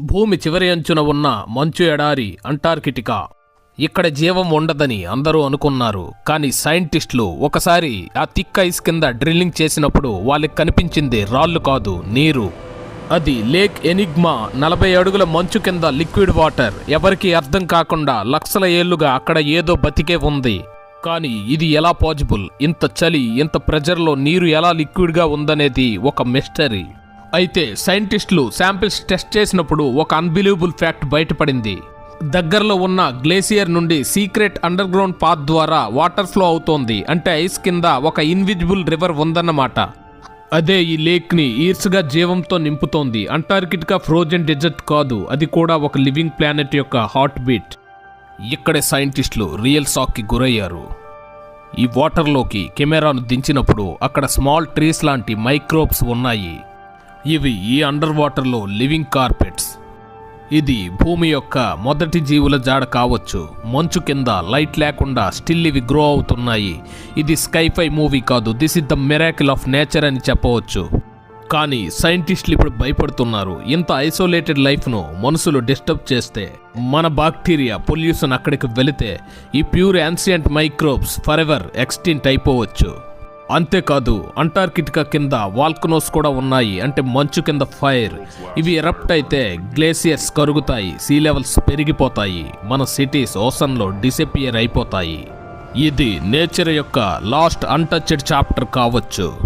భూమి చివరి అంచున ఉన్న మంచు ఎడారి అంటార్కిటికా. ఇక్కడ జీవం ఉండదని అందరూ అనుకున్నారు కానీ సైంటిస్టులు ఒకసారి ఆ థిక్ ఐస్ కింద డ్రిల్లింగ్ చేసినప్పుడు వాళ్ళకి కనిపించింది రాళ్ళు కాదు నీరు. అది లేక్ ఎనిగ్మా నలభై అడుగుల మంచు కింద లిక్విడ్ వాటర్. ఎవరికీ అర్థం కాకుండా లక్షల ఏళ్ళుగా అక్కడ ఏదో బతికే ఉంది. కానీ ఇది ఎలా పాజిబుల్? ఇంత చలి ఇంత ప్రెజర్లో నీరు ఎలా లిక్విడ్గా ఉందనేది ఒక మిస్టరీ. అయితే సైంటిస్టులు శాంపిల్స్ టెస్ట్ చేసినప్పుడు ఒక అన్బిలీవబుల్ ఫ్యాక్ట్ బయటపడింది. దగ్గరలో ఉన్న గ్లేసియర్ నుండి సీక్రెట్ అండర్ గ్రౌండ్ పాత్ ద్వారా వాటర్ ఫ్లో అవుతోంది. అంటే ఐస్ కింద ఒక ఇన్విజిబుల్ రివర్ ఉందన్నమాట. అదే ఈ లేక్ని ఈర్స్గా జీవంతో నింపుతోంది. అంటార్కిటికా ఫ్రోజన్ డెజర్ట్ కాదు. అది కూడా ఒక లివింగ్ ప్లానెట్ యొక్క హార్ట్ బీట్. ఇక్కడే సైంటిస్టులు రియల్ షాక్కి గురయ్యారు. ఈ వాటర్లోకి కెమెరాను దించినప్పుడు అక్కడ స్మాల్ ట్రీస్ లాంటి మైక్రోబ్స్ ఉన్నాయి. ఇవి ఈ అండర్ వాటర్లో లివింగ్ కార్పెట్స్. ఇది భూమి యొక్క మొదటి జీవుల జాడ కావచ్చు. మంచు కింద లైట్ లేకుండా స్టిల్ ఇవి గ్రో అవుతున్నాయి. ఇది స్కైఫై మూవీ కాదు. This is the miracle of nature అని చెప్పవచ్చు. కానీ సైంటిస్టులు ఇప్పుడు భయపడుతున్నారు. ఇంత ఐసోలేటెడ్ లైఫ్ను మనుషులు డిస్టర్బ్ చేస్తే మన బాక్టీరియా పొల్యూషన్ అక్కడికి వెళితే ఈ pure ancient microbes forever extinct అయిపోవచ్చు. అంతేకాదు అంటార్కిటికా కింద వాల్కనోస్ కూడా ఉన్నాయి. అంటే మంచు కింద ఫైర్. ఇవి ఎరప్ట్ అయితే గ్లేసియర్స్ కరుగుతాయి. సీ లెవెల్స్ పెరిగిపోతాయి. మన సిటీస్ ఓసన్లో డిసపియర్ అయిపోతాయి. ఇది నేచర్ యొక్క లాస్ట్ అన్టచ్డ్ చాప్టర్ కావచ్చు.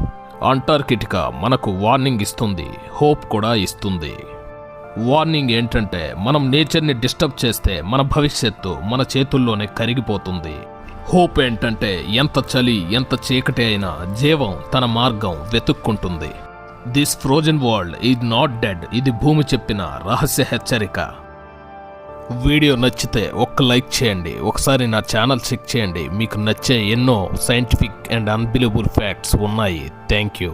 అంటార్కిటికా మనకు వార్నింగ్ ఇస్తుంది. హోప్ కూడా ఇస్తుంది. వార్నింగ్ ఏంటంటే మనం నేచర్ని డిస్టర్బ్ చేస్తే మన భవిష్యత్తు మన చేతుల్లోనే కరిగిపోతుంది. హోప్ ఏంటంటే ఎంత చలి ఎంత చీకటి అయినా జీవం తన మార్గం వెతుక్కుంటుంది. This frozen world is not dead ఇది భూమి చెప్పిన రహస్య హెచ్చరిక. వీడియో నచ్చితే ఒక్క లైక్ చేయండి. ఒకసారి నా ఛానల్ చెక్ చేయండి. మీకు నచ్చే ఎన్నో సైంటిఫిక్ అండ్ అన్బిలీబుల్ ఫ్యాక్ట్స్ ఉన్నాయి. Thank you